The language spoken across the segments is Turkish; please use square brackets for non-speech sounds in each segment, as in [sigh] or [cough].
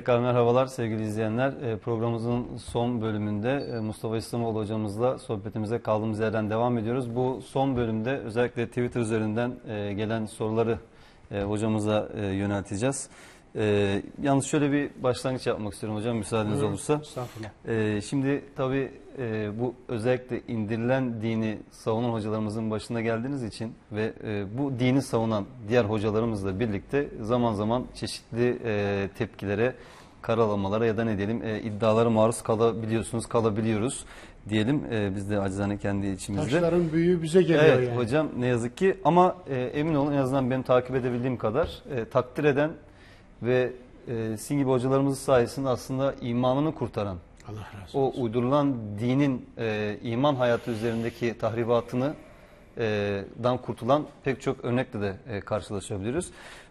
Tekrar merhabalar sevgili izleyenler. E, Programımızın son bölümünde e, Mustafa İslamoğlu hocamızla sohbetimize kaldığımız yerden devam ediyoruz. Bu son bölümde özellikle Twitter üzerinden e, gelen soruları e, hocamıza yönelteceğiz. E, Yalnız şöyle bir başlangıç yapmak istiyorum hocam müsaadeniz Buyurun. olursa. Estağfurullah. Ee, şimdi tabii e, bu özellikle indirilen dini savunan hocalarımızın başında geldiğiniz için ve e, bu dini savunan diğer hocalarımızla birlikte zaman zaman çeşitli e, tepkilere, karalamalara ya da ne diyelim e, iddialara maruz kalabiliyorsunuz, kalabiliyoruz diyelim. E, biz de acizane kendi içimizde. Taşların büyüğü bize geliyor Evet yani. hocam ne yazık ki ama e, emin olun en azından benim takip edebildiğim kadar e, takdir eden ve e, sizin gibi hocalarımız sayesinde aslında imanını kurtaran Allah razı o olsun. uydurulan dinin e, iman hayatı üzerindeki tahribatını e, dan kurtulan pek çok örnekle de e, karşılaşabiliyoruz.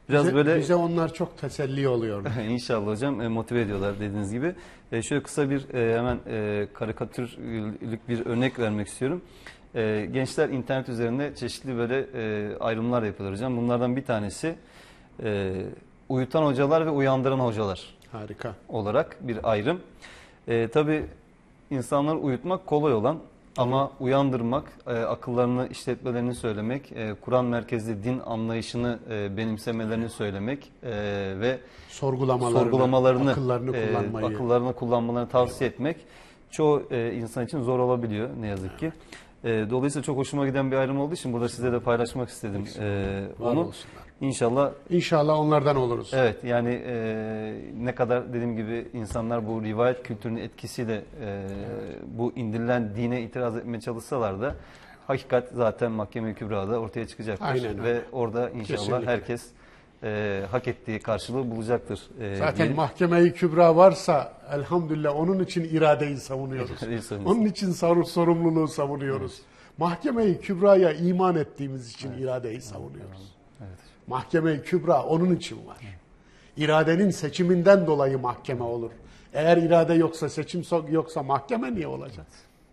Biraz bize, böyle bize onlar çok teselli oluyor. [laughs] İnşallah hocam e, motive ediyorlar dediğiniz gibi. E, şöyle kısa bir e, hemen e, karikatürlük bir örnek vermek istiyorum. E, gençler internet üzerinde çeşitli böyle e, ayrımlar yapıyorlar hocam. Bunlardan bir tanesi e, uyutan hocalar ve uyandıran hocalar Harika. olarak bir ayrım. E, Tabi insanları uyutmak kolay olan ama uyandırmak, e, akıllarını işletmelerini söylemek, e, Kur'an merkezli din anlayışını e, benimsemelerini söylemek e, ve Sorgulamalarını, sorgulamalarını, akıllarını e, kullanmayı. akıllarını kullanmalarını tavsiye etmek çoğu e, insan için zor olabiliyor ne yazık ki. E, dolayısıyla çok hoşuma giden bir ayrım olduğu için burada size de paylaşmak istedim e, Var onu. olsunlar. İnşallah İnşallah onlardan oluruz. Evet yani e, ne kadar dediğim gibi insanlar bu rivayet kültürünün etkisiyle e, bu indirilen dine itiraz etmeye çalışsalar da hakikat zaten mahkeme-i kübrada ortaya çıkacaktır. Aynen öyle. Ve orada inşallah Kesinlikle. herkes e, hak ettiği karşılığı bulacaktır. E, Zaten diyelim. mahkeme-i kübra varsa elhamdülillah onun için iradeyi savunuyoruz. [laughs] Onun için sor- sorumluluğu savunuyoruz. Mahkeme-i kübraya iman ettiğimiz için iradeyi savunuyoruz. Evet. Mahkeme-i kübra onun için var. İradenin seçiminden dolayı mahkeme olur. Eğer irade yoksa, seçim yoksa mahkeme niye olacak?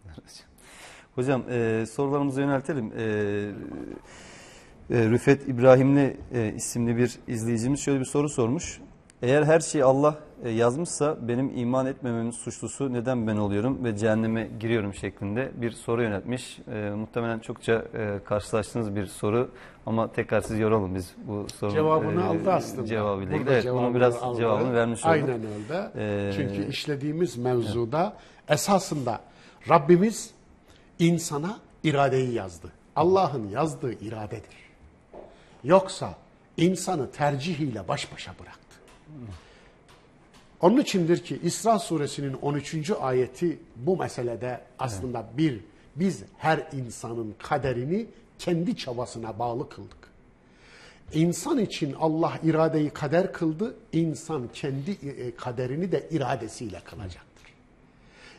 [laughs] Hocam e, sorularımızı yöneltelim. E, Rüfet İbrahimli e, isimli bir izleyicimiz şöyle bir soru sormuş. Eğer her şeyi Allah e, yazmışsa benim iman etmememin suçlusu neden ben oluyorum ve cehenneme giriyorum şeklinde bir soru yöneltmiş. E, muhtemelen çokça e, karşılaştığınız bir soru ama tekrar siz yoralım biz bu sorunun Cevabını e, aldı aslında. Cevabıyla ilgili. Evet, bunu biraz aldı. cevabını vermiş olduk. Aynen öyle. Ee, Çünkü işlediğimiz mevzuda esasında Rabbimiz insana iradeyi yazdı. Allah'ın yazdığı iradedir. Yoksa insanı tercihiyle baş başa bıraktı. Onun içindir ki İsra suresinin 13. ayeti bu meselede aslında bir, biz her insanın kaderini kendi çabasına bağlı kıldık. İnsan için Allah iradeyi kader kıldı, insan kendi e, kaderini de iradesiyle kılacaktır.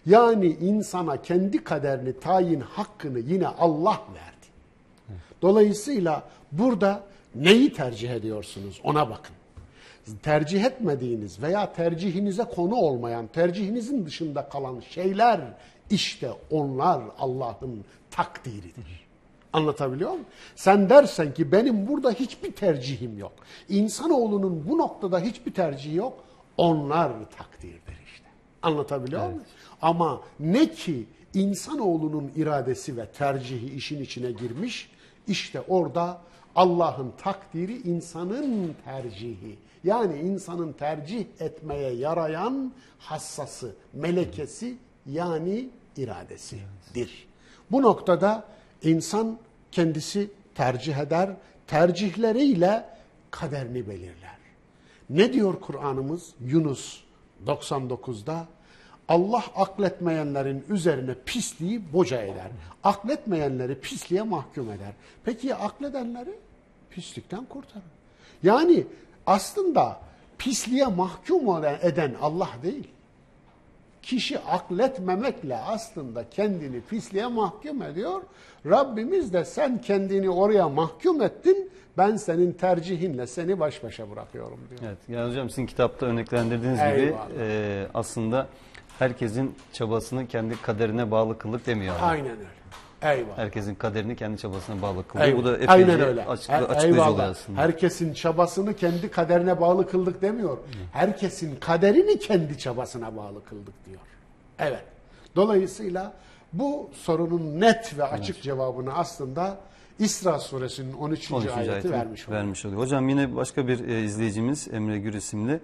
Yani insana kendi kaderini tayin hakkını yine Allah verdi. Dolayısıyla burada neyi tercih ediyorsunuz ona bakın. Tercih etmediğiniz veya tercihinize konu olmayan, tercihinizin dışında kalan şeyler işte onlar Allah'ın takdiridir. Anlatabiliyor muyum? Sen dersen ki benim burada hiçbir tercihim yok. İnsanoğlunun bu noktada hiçbir tercihi yok. Onlar takdirdir işte. Anlatabiliyor muyum? Ama ne ki insanoğlunun iradesi ve tercihi işin içine girmiş, işte orada Allah'ın takdiri insanın tercihi. Yani insanın tercih etmeye yarayan hassası, melekesi yani iradesidir. Bu noktada insan kendisi tercih eder, tercihleriyle kaderini belirler. Ne diyor Kur'an'ımız? Yunus 99'da Allah akletmeyenlerin üzerine pisliği boca eder. Akletmeyenleri pisliğe mahkum eder. Peki ya akledenleri? Pislikten kurtarır. Yani aslında pisliğe mahkum eden Allah değil. Kişi akletmemekle aslında kendini pisliğe mahkum ediyor. Rabbimiz de sen kendini oraya mahkum ettin. Ben senin tercihinle seni baş başa bırakıyorum diyor. Evet, yani hocam sizin kitapta örneklendirdiğiniz gibi e, aslında herkesin çabasını kendi kaderine bağlı kıldık demiyor. Aynen öyle. Eyvallah. Herkesin kaderini kendi çabasına bağlı kılıyor. Bu da Eyvallah. epeyce Aynen öyle. açık, E- açıklayıcı eyvallah. oluyor aslında. Herkesin çabasını kendi kaderine bağlı kıldık demiyor. Herkesin kaderini kendi çabasına bağlı kıldık diyor. Evet. Dolayısıyla bu sorunun net ve açık cevabını aslında İsra suresinin 13. 13. ayeti, ayeti vermiş oluyor. vermiş oluyor. Hocam yine başka bir e, izleyicimiz Emre Gür isimli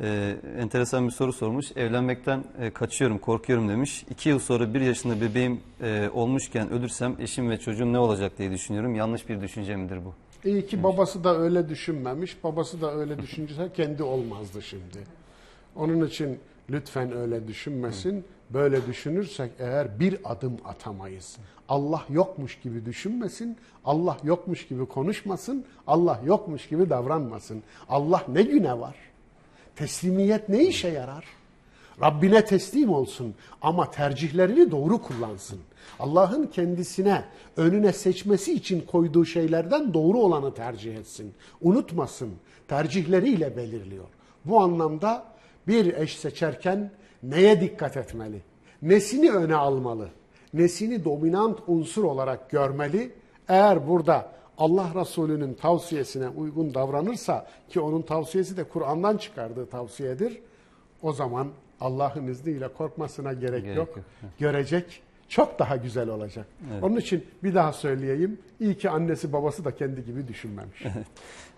e, enteresan bir soru sormuş. Evlenmekten e, kaçıyorum, korkuyorum demiş. İki yıl sonra bir yaşında bebeğim e, olmuşken ölürsem eşim ve çocuğum ne olacak diye düşünüyorum. Yanlış bir düşünce midir bu? İyi ki babası da öyle düşünmemiş. Babası da öyle düşünürse kendi olmazdı şimdi. Onun için lütfen öyle düşünmesin. Böyle düşünürsek eğer bir adım atamayız. Allah yokmuş gibi düşünmesin. Allah yokmuş gibi konuşmasın. Allah yokmuş gibi davranmasın. Allah ne güne var? Teslimiyet ne işe yarar? Rabbine teslim olsun ama tercihlerini doğru kullansın. Allah'ın kendisine önüne seçmesi için koyduğu şeylerden doğru olanı tercih etsin. Unutmasın tercihleriyle belirliyor. Bu anlamda bir eş seçerken neye dikkat etmeli? Nesini öne almalı? Nesini dominant unsur olarak görmeli? Eğer burada Allah Resulü'nün tavsiyesine uygun davranırsa ki onun tavsiyesi de Kur'an'dan çıkardığı tavsiyedir. O zaman Allah'ın izniyle korkmasına gerek, Gerek yok. yok. Görecek çok daha güzel olacak. Onun için bir daha söyleyeyim. İyi ki annesi babası da kendi gibi düşünmemiş.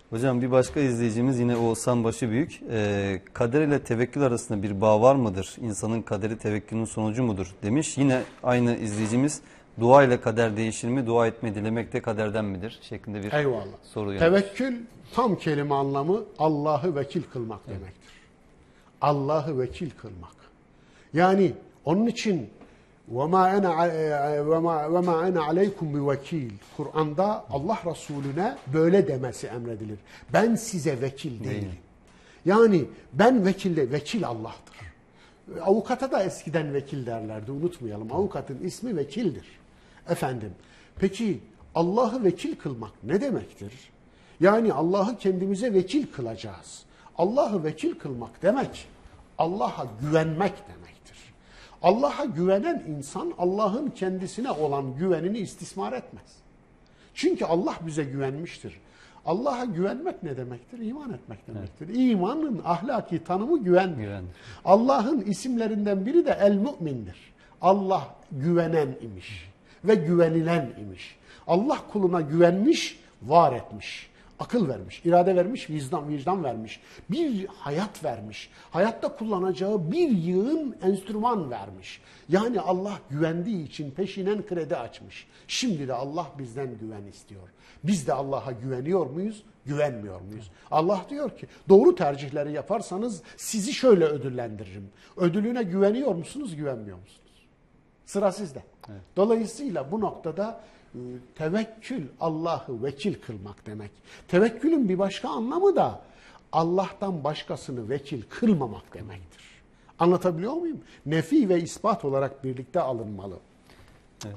Hocam bir başka izleyicimiz yine Oğuzhan Başıbüyük. E, kader ile tevekkül arasında bir bağ var mıdır? İnsanın kaderi tevekkülün sonucu mudur? Demiş. Yine aynı izleyicimiz dua ile kader değişir mi? Dua etme dilemek de kaderden midir? Şeklinde bir Eyvallah. soru yönelmiş. Tevekkül tam kelime anlamı Allah'ı vekil kılmak demektir. Allah'ı vekil kılmak. Yani onun için وَمَا أَنَا وَمَا وَمَا أَنَا عَلَيْكُمْ بِوَكِيلٍ Kur'an'da Allah Resulüne böyle demesi emredilir. Ben size vekil değilim. Yani ben vekil de vekil Allah'tır. Avukata da eskiden vekil derlerdi unutmayalım. Avukatın ismi vekildir. Efendim peki Allah'ı vekil kılmak ne demektir? Yani Allah'ı kendimize vekil kılacağız. Allah'ı vekil kılmak demek Allah'a güvenmek demektir. Allah'a güvenen insan Allah'ın kendisine olan güvenini istismar etmez. Çünkü Allah bize güvenmiştir. Allah'a güvenmek ne demektir? İman etmek demektir. İmanın ahlaki tanımı güvendir. Güvendir. Allah'ın isimlerinden biri de el mümindir. Allah güvenen imiş ve güvenilen imiş. Allah kuluna güvenmiş, var etmiş. Akıl vermiş, irade vermiş, vicdan, vicdan vermiş. Bir hayat vermiş. Hayatta kullanacağı bir yığın enstrüman vermiş. Yani Allah güvendiği için peşinen kredi açmış. Şimdi de Allah bizden güven istiyor. Biz de Allah'a güveniyor muyuz, güvenmiyor muyuz? Allah diyor ki doğru tercihleri yaparsanız sizi şöyle ödüllendiririm. Ödülüne güveniyor musunuz, güvenmiyor musunuz? Sıra sizde. Dolayısıyla bu noktada e, tevekkül Allah'ı vekil kılmak demek. Tevekkülün bir başka anlamı da Allah'tan başkasını vekil kılmamak demektir. Anlatabiliyor muyum? Nefi ve ispat olarak birlikte alınmalı.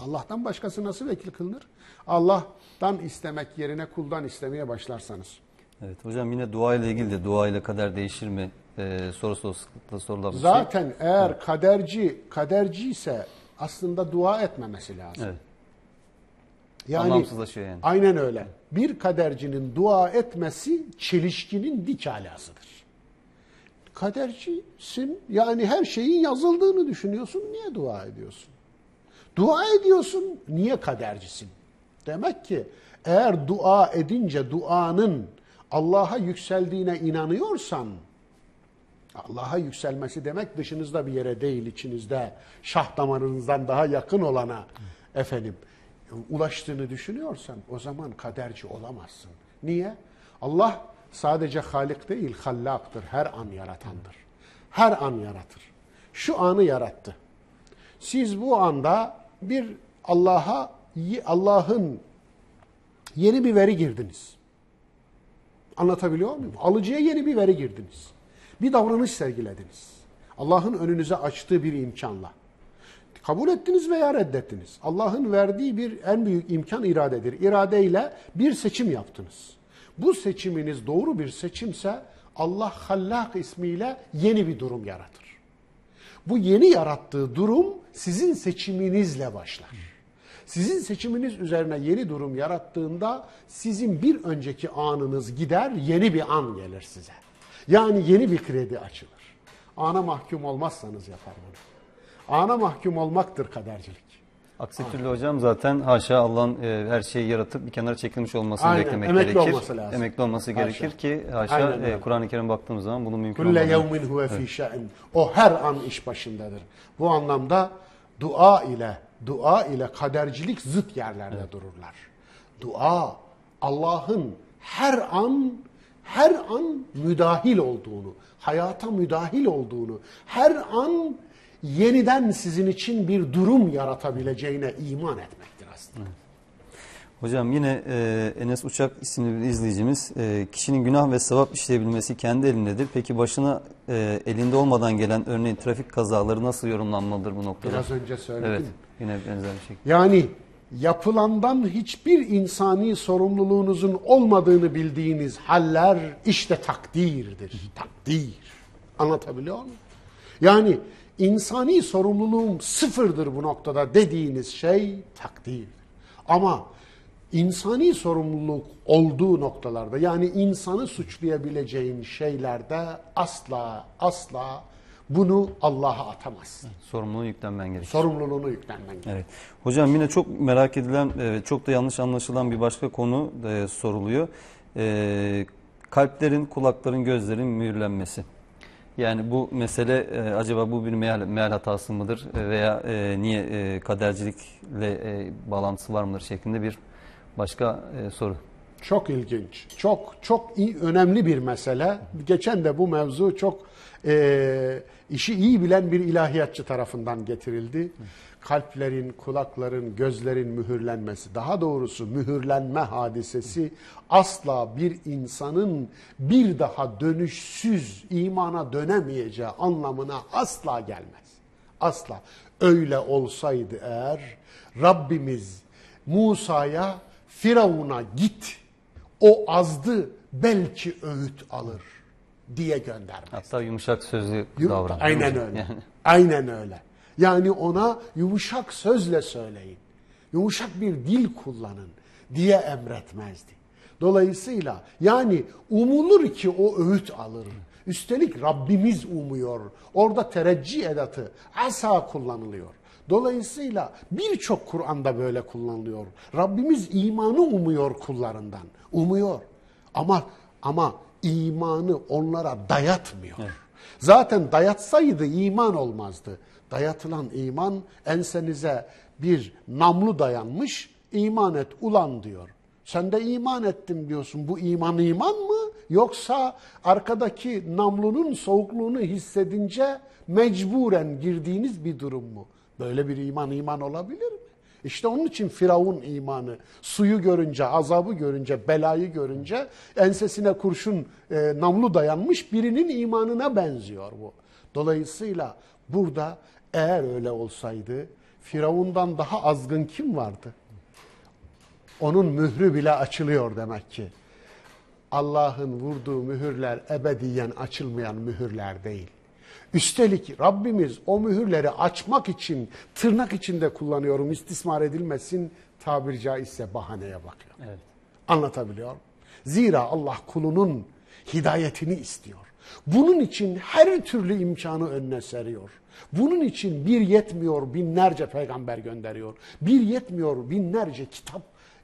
Allah'tan başkası nasıl vekil kılınır? Allah'tan istemek yerine kuldan istemeye başlarsanız. Evet hocam yine dua ile ilgili de dua ile kader değişir mi e, sorusu sıklıkla sorulan bir şey. Zaten eğer kaderci kaderci ise aslında dua etmemesi lazım. Evet. Yani yani. Aynen öyle. Bir kadercinin dua etmesi çelişkinin dik alasıdır. Kadercisin yani her şeyin yazıldığını düşünüyorsun. Niye dua ediyorsun? Dua ediyorsun. Niye kadercisin? Demek ki eğer dua edince duanın Allah'a yükseldiğine inanıyorsan Allah'a yükselmesi demek dışınızda bir yere değil, içinizde şah damarınızdan daha yakın olana efendim ulaştığını düşünüyorsan o zaman kaderci olamazsın. Niye? Allah sadece Halik değil, Hallaktır. Her an yaratandır. Her an yaratır. Şu anı yarattı. Siz bu anda bir Allah'a Allah'ın yeni bir veri girdiniz. Anlatabiliyor muyum? Alıcıya yeni bir veri girdiniz. Bir davranış sergilediniz. Allah'ın önünüze açtığı bir imkanla. Kabul ettiniz veya reddettiniz. Allah'ın verdiği bir en büyük imkan iradedir. İradeyle bir seçim yaptınız. Bu seçiminiz doğru bir seçimse Allah Hallak ismiyle yeni bir durum yaratır. Bu yeni yarattığı durum sizin seçiminizle başlar. Sizin seçiminiz üzerine yeni durum yarattığında sizin bir önceki anınız gider, yeni bir an gelir size. Yani yeni bir kredi açılır. Ana mahkum olmazsanız yapar bunu. Ana mahkum olmaktır kadercilik. Aksi türlü hocam zaten haşa Allah'ın e, her şeyi yaratıp bir kenara çekilmiş olmasını Aynen, beklemek emekli gerekir. olması lazım. Emekli olması Haşa. gerekir ki haşa Aynen e. Kur'an-ı Kerim baktığımız zaman bunun mümkün olmadığını. yevmin huve fi şe'n. O her an iş başındadır. Bu anlamda dua ile dua ile kadercilik zıt yerlerde dururlar. Dua Allah'ın her an her an müdahil olduğunu, hayata müdahil olduğunu, her an yeniden sizin için bir durum yaratabileceğine iman etmektir aslında. Hocam yine e, Enes Uçak isimli bir izleyicimiz e, kişinin günah ve sevap işleyebilmesi kendi elindedir. Peki başına e, elinde olmadan gelen örneğin trafik kazaları nasıl yorumlanmalıdır bu noktada? Biraz önce söyledim. Evet yine benzer bir şey. Yani yapılandan hiçbir insani sorumluluğunuzun olmadığını bildiğiniz haller işte takdirdir. Takdir. Anlatabiliyor muyum? Yani insani sorumluluğum sıfırdır bu noktada dediğiniz şey takdir. Ama insani sorumluluk olduğu noktalarda yani insanı suçlayabileceğin şeylerde asla asla bunu Allah'a atamazsın. Sorumluluğu yüklenmen gerekir. Sorumluluğunu yüklenmen gerekiyor. Evet. Hocam yine çok merak edilen, e, çok da yanlış anlaşılan bir başka konu e, soruluyor. E, kalplerin, kulakların, gözlerin mühürlenmesi. Yani bu mesele e, acaba bu bir meal, meal hatası mıdır E, veya e, niye e, kadercilikle e, bağlantısı var mıdır şeklinde bir başka e, soru. Çok ilginç. Çok çok iyi, önemli bir mesele. Geçen de bu mevzu çok e, işi iyi bilen bir ilahiyatçı tarafından getirildi. Kalplerin, kulakların, gözlerin mühürlenmesi, daha doğrusu mühürlenme hadisesi asla bir insanın bir daha dönüşsüz imana dönemeyeceği anlamına asla gelmez. Asla. Öyle olsaydı eğer Rabbimiz Musa'ya Firavun'a git o azdı belki öğüt alır diye göndermez. Hatta yumuşak sözlü davran. Aynen öyle. Yani. Aynen öyle. Yani ona yumuşak sözle söyleyin. Yumuşak bir dil kullanın diye emretmezdi. Dolayısıyla yani umulur ki o öğüt alır. Üstelik Rabbimiz umuyor. Orada tereccih edatı asa kullanılıyor. Dolayısıyla birçok Kur'an'da böyle kullanılıyor. Rabbimiz imanı umuyor kullarından. Umuyor. Ama ama imanı onlara dayatmıyor. Zaten dayatsaydı iman olmazdı. Dayatılan iman ensenize bir namlu dayanmış, iman et ulan diyor. Sen de iman ettim diyorsun. Bu iman iman mı? Yoksa arkadaki namlunun soğukluğunu hissedince mecburen girdiğiniz bir durum mu? Böyle bir iman iman olabilir mi? İşte onun için Firavun imanı suyu görünce, azabı görünce, belayı görünce ensesine kurşun e, namlu dayanmış birinin imanına benziyor bu. Dolayısıyla burada eğer öyle olsaydı Firavundan daha azgın kim vardı? Onun mührü bile açılıyor demek ki. Allah'ın vurduğu mühürler ebediyen açılmayan mühürler değil. Üstelik Rabbimiz o mühürleri açmak için tırnak içinde kullanıyorum istismar edilmesin tabiri caizse bahaneye bakıyor. Evet. Anlatabiliyor muyum? Zira Allah kulunun hidayetini istiyor. Bunun için her türlü imkanı önüne seriyor. Bunun için bir yetmiyor binlerce peygamber gönderiyor. Bir yetmiyor binlerce kitap,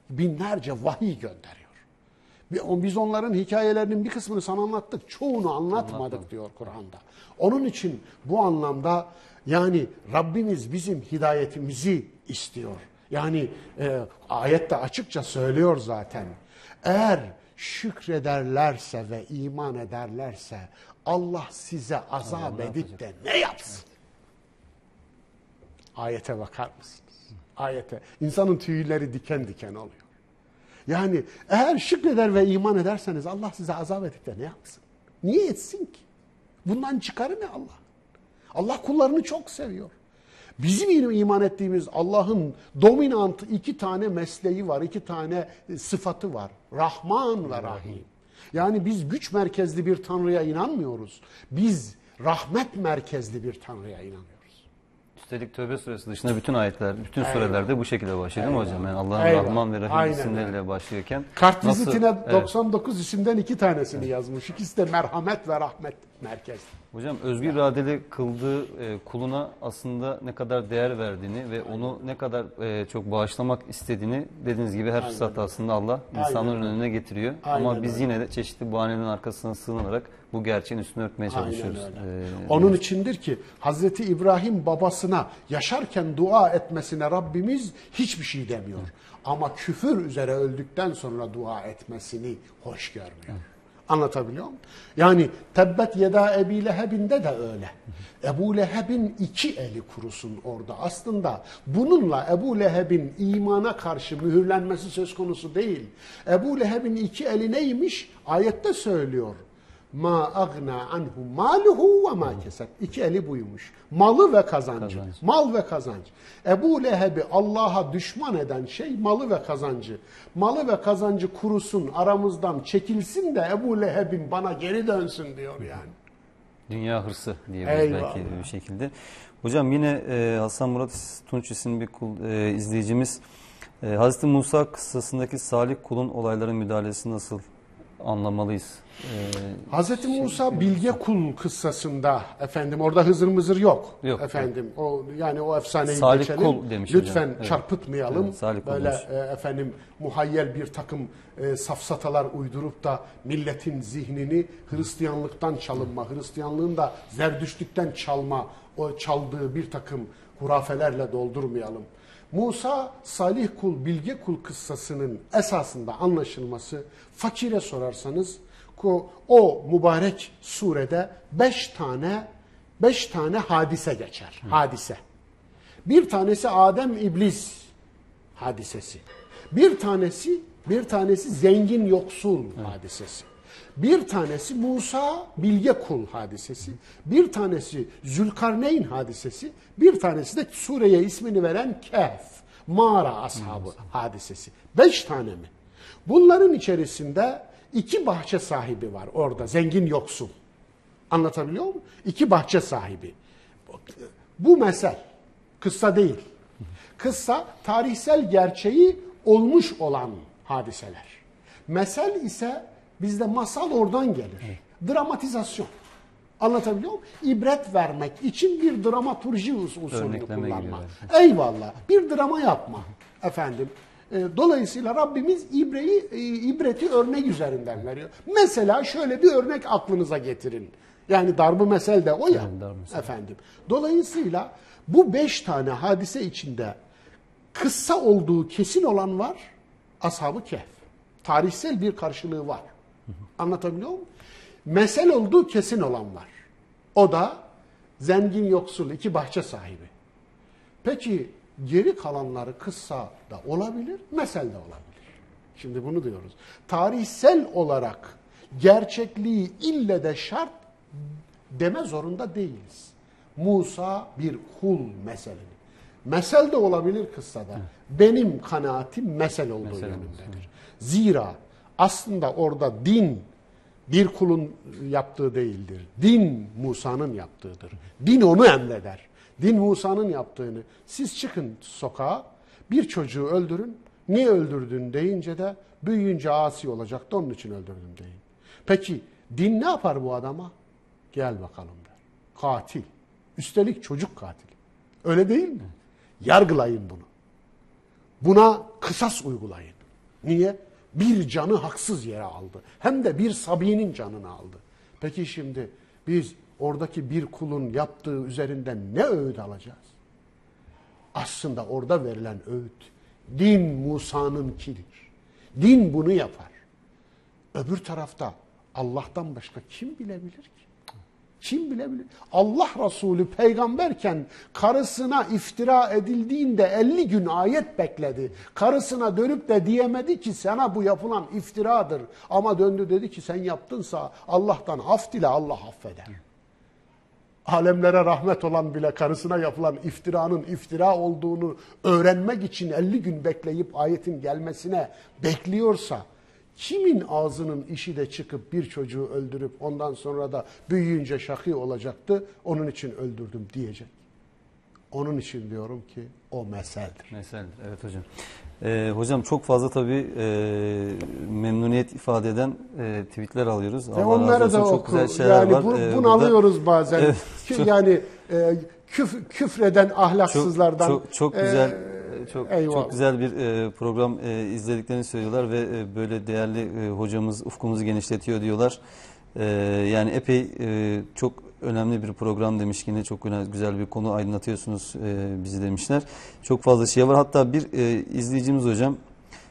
binlerce vahiy gönderiyor. Biz onların hikayelerinin bir kısmını sana anlattık. Çoğunu anlatmadık diyor Kur'an'da. Onun için bu anlamda yani Rabbimiz bizim hidayetimizi istiyor. Yani e, ayette açıkça söylüyor zaten. Eğer şükrederlerse ve iman ederlerse Allah size azap edip de ne yapsın? Ayete bakar mısınız? Ayete. İnsanın tüyleri diken diken oluyor. Yani eğer şükreder ve iman ederseniz Allah size azap edip de ne yapsın? Niye etsin ki? Bundan çıkarı ne Allah? Allah kullarını çok seviyor. Bizim iman ettiğimiz Allah'ın dominant iki tane mesleği var, iki tane sıfatı var. Rahman ve Rahim. Yani biz güç merkezli bir Tanrı'ya inanmıyoruz. Biz rahmet merkezli bir Tanrı'ya inanıyoruz. Üstelik Tövbe suresi dışında bütün ayetler, bütün surelerde bu şekilde başlıyor değil mi hocam? Yani Allah'ın Eyvallah. Rahman ve Rahim Aynen isimleriyle başlıyorken Kart nasıl- Evet. 99 isimden iki tanesini yazmış. İkisi de merhamet ve rahmet merkezi. Hocam özgür iradeli kıldığı e, kuluna aslında ne kadar değer verdiğini ve onu ne kadar e, çok bağışlamak istediğini dediğiniz gibi her fırsatta aslında Allah insanların önüne getiriyor. Aynen Ama biz öyle. yine de çeşitli bahanelerin arkasına sığınarak bu gerçeğin üstünü örtmeye çalışıyoruz. öyle. E, Onun içindir ki Hazreti İbrahim babasına yaşarken dua etmesine Rabbimiz hiçbir şey demiyor. Ama küfür üzere öldükten sonra dua etmesini hoş görmüyor. Anlatabiliyor muyum? Yani tebbet yeda Ebi Leheb'inde de öyle. Ebu Leheb'in iki eli kurusun orada. Aslında bununla Ebu Leheb'in imana karşı mühürlenmesi söz konusu değil. Ebu Leheb'in iki eli neymiş? Ayette söylüyor. Ma agna anhu maluhu ve ma keseb. İki eli buymuş. Malı ve kazancı. Kazanç. Mal ve kazanç. Ebu Leheb'i Allah'a düşman eden şey malı ve kazancı. Malı ve kazancı kurusun, aramızdan çekilsin de Ebu Leheb'in bana geri dönsün diyor yani. Dünya hırsı diyebiliriz Eyvallah. belki bir şekilde. Hocam yine e, Hasan Murat Tunç isimli bir kul, e, izleyicimiz e, Hazreti Musa kıssasındaki Salih kulun olayların müdahalesi nasıl anlamalıyız? E, Hazreti Musa bilge kul kıssasında efendim orada hızır mızır yok. Yok, efendim o yani o efsaneyi Salih geçelim. kul demiş Lütfen hocam. Evet. çarpıtmayalım. Evet, salih Böyle e, efendim muhayyel bir takım e, safsatalar uydurup da milletin zihnini Hristiyanlıktan çalınma, Hristiyanlığın da Zerdüştlükten çalma, o çaldığı bir takım hurafelerle doldurmayalım. Musa salih kul, bilge kul kıssasının esasında anlaşılması fakire sorarsanız o mübarek surede beş tane beş tane hadise geçer. Hadise. Bir tanesi Adem İblis hadisesi. Bir tanesi bir tanesi zengin yoksul hadisesi. Bir tanesi Musa bilge kul hadisesi. Bir tanesi Zülkarneyn hadisesi. Bir tanesi de sureye ismini veren Kehf, mağara ashabı hadisesi. Beş tane mi? Bunların içerisinde iki bahçe sahibi var orada zengin yoksul. Anlatabiliyor muyum? İki bahçe sahibi. Bu mesel. Kıssa değil. Kıssa tarihsel gerçeği olmuş olan hadiseler. Mesel ise bizde masal oradan gelir. Dramatizasyon. Anlatabiliyor muyum? İbret vermek için bir dramaturji us- usulünü Örnekleme gibi kullanma. belki. Eyvallah. Bir drama yapma efendim. E, Dolayısıyla Rabbimiz ibreyi, e, ibreti örnek üzerinden veriyor. Mesela şöyle bir örnek aklınıza getirin. Yani darbu mesel de o ya. Evet, mesel. Efendim. Dolayısıyla bu beş tane hadise içinde kıssa olduğu kesin olan var. Ashab-ı Kehf. Tarihsel bir karşılığı var. Anlatabiliyor muyum? Mesel olduğu kesin olan var. O da zengin yoksul iki bahçe sahibi. Peki geri kalanları kıssa da olabilir, mesel de olabilir. Şimdi bunu diyoruz. Tarihsel olarak gerçekliği ille de şart deme zorunda değiliz. Musa bir kul meselini. Mesel de olabilir kıssada. Benim kanaatim mesel olduğu Mesel yönündedir. Zira aslında orada din bir kulun yaptığı değildir. Din Musa'nın yaptığıdır. Din onu emreder. Din Musa'nın yaptığını. Siz çıkın sokağa, bir çocuğu öldürün. Niye öldürdün deyince de büyüyünce asi olacaktı onun için öldürdüm deyin. Peki din ne yapar bu adama? Gel bakalım der. Katil. Üstelik çocuk katil. Öyle değil mi? Yargılayın bunu. Buna kısas uygulayın. Niye? Bir canı haksız yere aldı. Hem de bir Sabi'nin canını aldı. Peki şimdi biz oradaki bir kulun yaptığı üzerinden ne öğüt alacağız? Aslında orada verilen öğüt din Musa'nınkidir. Din bunu yapar. Öbür tarafta Allah'tan başka kim bilebilir ki? Kim bilebilir? Allah Resulü peygamberken karısına iftira edildiğinde 50 gün ayet bekledi. Karısına dönüp de diyemedi ki sana bu yapılan iftiradır. Ama döndü dedi ki sen yaptınsa Allah'tan af dile Allah affeder. Alemlere rahmet olan bile karısına yapılan iftiranın iftira olduğunu öğrenmek için 50 gün bekleyip ayetin gelmesine bekliyorsa kimin ağzının işi de çıkıp bir çocuğu öldürüp ondan sonra da büyüyünce şakî olacaktı onun için öldürdüm diyecek. Onun için diyorum ki o meseldir. Meseldir. Evet hocam. Ee, hocam çok fazla tabii e, memnuniyet ifade eden e, tweetler alıyoruz. Ve Allah razı onları olsun. da çok oku. güzel şeyler yani var. bu, Ee, bunu alıyoruz bazen. Evet, çok- yani e, küf, küfreden ahlaksızlardan. Çok, çok e, güzel çok eyvallah. çok güzel bir e, program e, izlediklerini söylüyorlar ve e, böyle değerli e, hocamız ufkumuzu genişletiyor diyorlar. E, yani epey e, çok önemli bir program demiş yine çok önemli, güzel bir konu aydınlatıyorsunuz e, bizi demişler. Çok fazla şey var. Hatta bir e, izleyicimiz hocam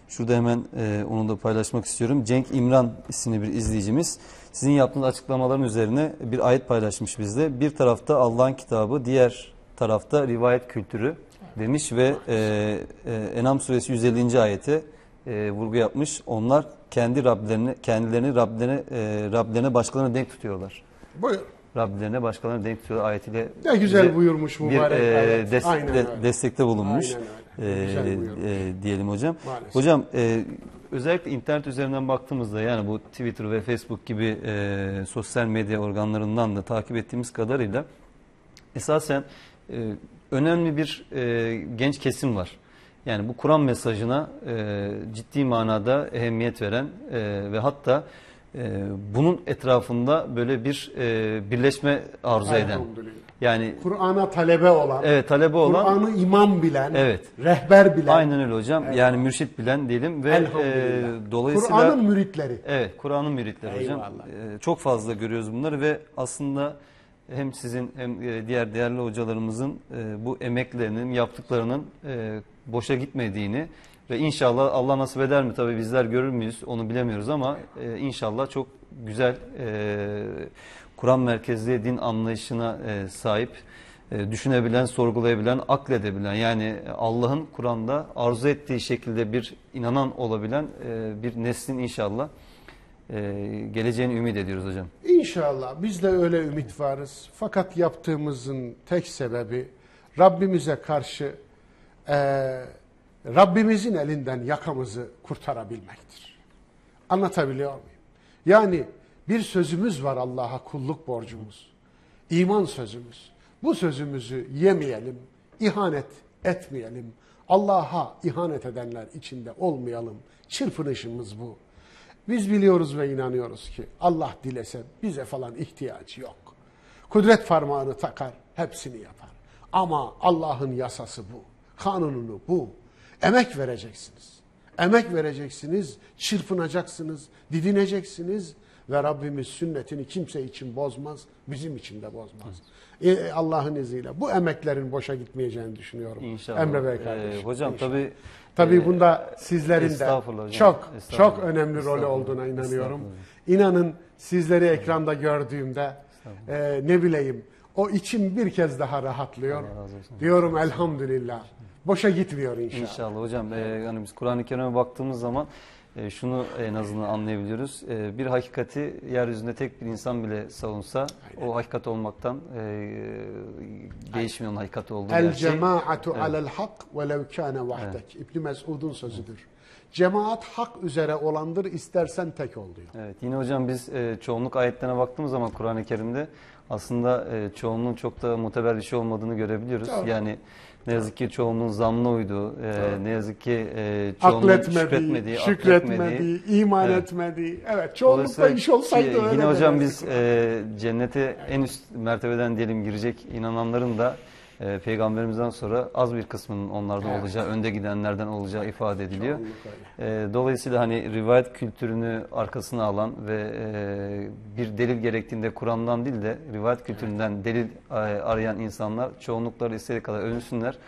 şurada hemen e, onu da paylaşmak istiyorum. Cenk İmran isimli bir izleyicimiz sizin yaptığınız açıklamaların üzerine bir ayet paylaşmış bizde. Bir tarafta Allah'ın kitabı, diğer tarafta rivayet kültürü demiş ve e, e, Enam suresi 150. ayete e, vurgu yapmış. Onlar kendi Rablerine, kendilerini Rablerine, e, Rablerine başkalarına denk tutuyorlar. Buyur. Rablerine başkalarına denk tutuyorlar ayetiyle. Ne güzel bize buyurmuş bir mübarek e, ayet. des- Aynen de- öyle. destekte bulunmuş. Aynen öyle. E, e, diyelim hocam. Maalesef. Hocam e, özellikle internet üzerinden baktığımızda yani bu Twitter ve Facebook gibi e, sosyal medya organlarından da takip ettiğimiz kadarıyla esasen e, önemli bir e, genç kesim var. Yani bu Kur'an mesajına e, ciddi manada ehemmiyet veren e, ve hatta e, bunun etrafında böyle bir e, birleşme arzu eden. Yani Kur'an'a talebe olan, evet talebe olan Kur'an'ı imam bilen, Evet. rehber bilen, aynen öyle hocam. Yani mürşit bilen diyelim ve e, dolayısıyla Kur'an'ın müritleri. Evet, Kur'an'ın müritleri hocam. Eyvallah. Ee, çok fazla görüyoruz bunları ve aslında hem sizin hem e, diğer değerli hocalarımızın e, bu emeklerinin, yaptıklarının e, boşa gitmediğini ve inşallah Allah nasip eder mi? Tabii bizler görür müyüz? Onu bilemiyoruz ama inşallah çok güzel Kur'an merkezli din anlayışına sahip düşünebilen, sorgulayabilen, akledebilen yani Allah'ın Kur'an'da arzu ettiği şekilde bir inanan olabilen bir neslin inşallah geleceğini ümit ediyoruz hocam. İnşallah biz de öyle ümit varız. Fakat yaptığımızın tek sebebi Rabbimize karşı eee, Rabbimizin elinden yakamızı kurtarabilmektir. Anlatabiliyor muyum? Yani bir sözümüz var Allah'a kulluk borcumuz. İman sözümüz. Bu sözümüzü yemeyelim, ihanet etmeyelim. Allah'a ihanet edenler içinde olmayalım. Çırpınışımız bu. Biz biliyoruz ve inanıyoruz ki Allah dilese bize falan ihtiyacı yok. Kudret parmağını takar, hepsini yapar. Ama Allah'ın yasası bu. Kanununu bu. Emek vereceksiniz. Emek vereceksiniz, çırpınacaksınız, didineceksiniz ve Rabbimiz sünnetini kimse için bozmaz, bizim için de bozmaz. E, Allah'ın izniyle bu emeklerin boşa gitmeyeceğini düşünüyorum. İnşallah. Emre Bey Ee, kardeşim. hocam İnşallah. tabii Tabii e, bunda sizlerin de çok çok önemli rolü olduğuna inanıyorum. İnanın sizleri ekranda gördüğümde e, ne bileyim o içim bir kez daha rahatlıyor. Diyorum elhamdülillah. Boşa gitmiyor inşallah. İnşallah hocam. E, yani biz Kur'an-ı Kerim'e baktığımız zaman e, şunu en azından anlayabiliyoruz. E, bir hakikati yeryüzünde tek bir insan bile savunsa o hakikat olmaktan e, değişmiyor onun hakikat olduğu El cemaatu alel hak velev kâne vahdek. İbn Mesud'un sözüdür. Cemaat hak üzere olandır istersen tek ol diyor. Evet yine hocam biz e, çoğunluk ayetlerine baktığımız zaman Kur'an-ı Kerim'de aslında e, çoğunluğun çok da muteber bir şey olmadığını görebiliyoruz. Doğru. Yani ne yazık ki çoğunluğun zamlı uyduğu, e, ne yazık ki e, Akletmediği, şükretmediği, şükretmediği, akletmediği. iman Evet. etmediği. Evet çoğunlukta Dolayısıyla iş olsaydı ki, öyle Yine hocam biz e, cennete en üst mertebeden diyelim girecek inananların da e, peygamberimizden sonra az bir kısmının onlardan Evet. olacağı, önde gidenlerden olacağı ifade ediliyor. E, dolayısıyla hani rivayet kültürünü arkasına alan ve e, bir delil gerektiğinde Kur'an'dan değil de rivayet kültüründen delil e, arayan insanlar çoğunlukları istediği kadar övünsünler.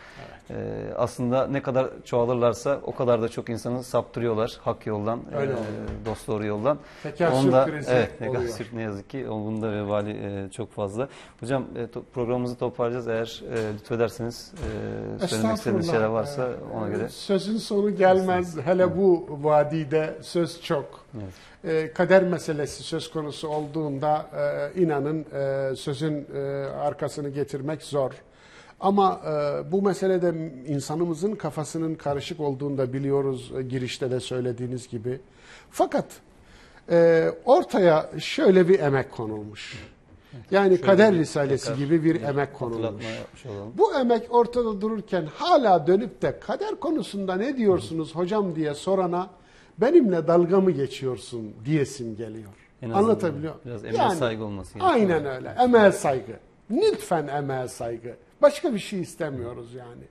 E, aslında ne kadar çoğalırlarsa o kadar da çok insanı saptırıyorlar hak yoldan, Öyle e, dost doğru yoldan. Onda- krizi evet, tekessür ne yazık ki onun da vebali e, çok fazla. Hocam e, to- programımızı toparlayacağız. Eğer e, lütfederseniz e, söylemek istediğiniz şeyler varsa Estağfurullah. ona Ee, göre. Sözün sonu gelmez. Hele bu vadide söz çok. Evet. Ee, kader meselesi söz konusu olduğunda e, inanın e, sözün e, arkasını getirmek zor. Ama e, bu meselede insanımızın kafasının karışık olduğunu da biliyoruz e, girişte de söylediğiniz gibi. Fakat e, ortaya şöyle bir emek konulmuş. Yani Kader bir Risalesi tekrar gibi bir emek konulmuş. Bu emek ortada dururken hala dönüp de kader konusunda ne diyorsunuz hocam diye sorana benimle dalga mı geçiyorsun diyesim geliyor. Anlatabiliyor biraz emeğe saygı olması gerekiyor. Aynen öyle. Emeğe saygı. Lütfen emeğe saygı. Başka bir şey istemiyoruz yani.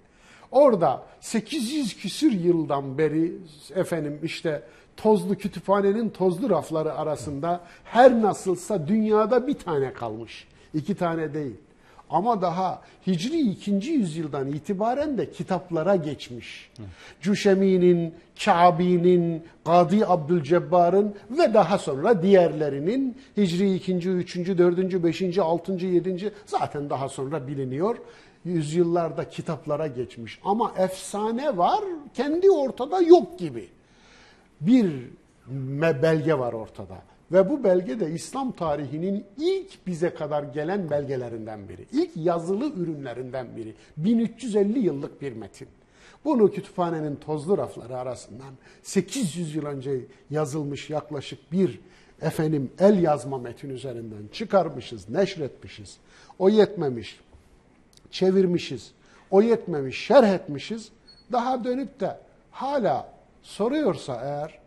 Orada 800 küsür yıldan beri efendim işte tozlu kütüphanenin tozlu rafları arasında her nasılsa dünyada bir tane kalmış. iki tane değil. Ama daha Hicri 2. yüzyıldan itibaren de kitaplara geçmiş. Cüşemi'nin, Kâbi'nin, Gadi Abdülcebbar'ın ve daha sonra diğerlerinin Hicri 2. 3. 4. 5. 6. 7. zaten daha sonra biliniyor. Yüzyıllarda kitaplara geçmiş. Ama efsane var, kendi ortada yok gibi bir belge var ortada. Ve bu belge de İslam tarihinin ilk bize kadar gelen belgelerinden biri. İlk yazılı ürünlerinden biri. 1350 yıllık bir metin. Bunu kütüphanenin tozlu rafları arasından 800 yıl önce yazılmış yaklaşık bir efendim el yazma metin üzerinden çıkarmışız, neşretmişiz. O yetmemiş çevirmişiz. O yetmemiş, şerh etmişiz. Daha dönüp de hala soruyorsa eğer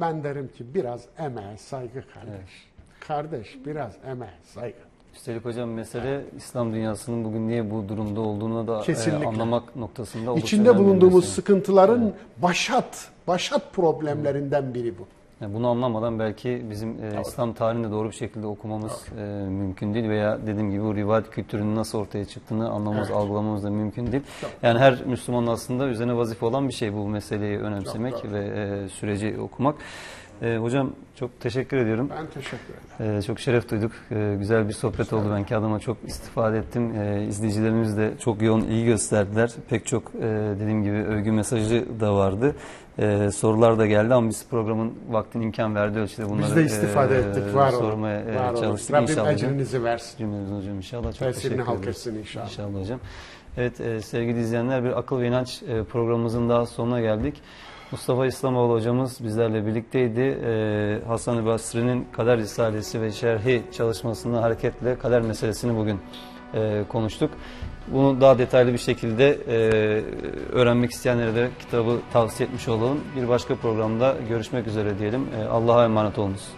ben derim ki biraz emeğe saygı kardeş. Kardeş biraz emeğe saygı. Üstelik hocam mesele İslam dünyasının bugün niye bu durumda olduğunu da e, anlamak noktasında İçinde bulunduğumuz sıkıntıların başat, başat problemlerinden biri bu. Yani bunu anlamadan belki bizim e, İslam tarihini de doğru bir şekilde okumamız e, mümkün değil veya dediğim gibi bu rivayet kültürünün nasıl ortaya çıktığını anlamamız, algılamamız da mümkün değil. Yani her Müslüman aslında üzerine vazife olan bir şey bu meseleyi önemsemek ve e, süreci okumak. E, hocam çok teşekkür ediyorum. Ben teşekkür ederim. Ee, çok şeref duyduk. Ee, güzel bir sohbet oldu. Ben adıma çok istifade ettim. Ee, izleyicilerimiz de çok yoğun ilgi gösterdiler. Pek çok e, dediğim gibi övgü mesajı da vardı. Ee, sorular da geldi ama biz programın vaktin imkan verdiği ölçüde bunları Biz de istifade e, ettik. Var sormaya e, Var çalıştık. Rabbim İnşallah hocam. ecrinizi versin. Cümlemiz hocam inşallah. Çok Tesirini teşekkür halk etsin inşallah. İnşallah hocam. Evet e, sevgili izleyenler bir akıl ve inanç e, programımızın daha sonuna geldik. Mustafa İslamoğlu hocamız bizlerle birlikteydi. E, Hasan-ı Basri'nin Kader Risalesi ve Şerhi çalışmasının hareketle kader meselesini bugün e, konuştuk. Bunu daha detaylı bir şekilde e, öğrenmek isteyenlere de kitabı tavsiye etmiş olalım. Bir başka programda görüşmek üzere diyelim. E, Allah'a emanet olunuz.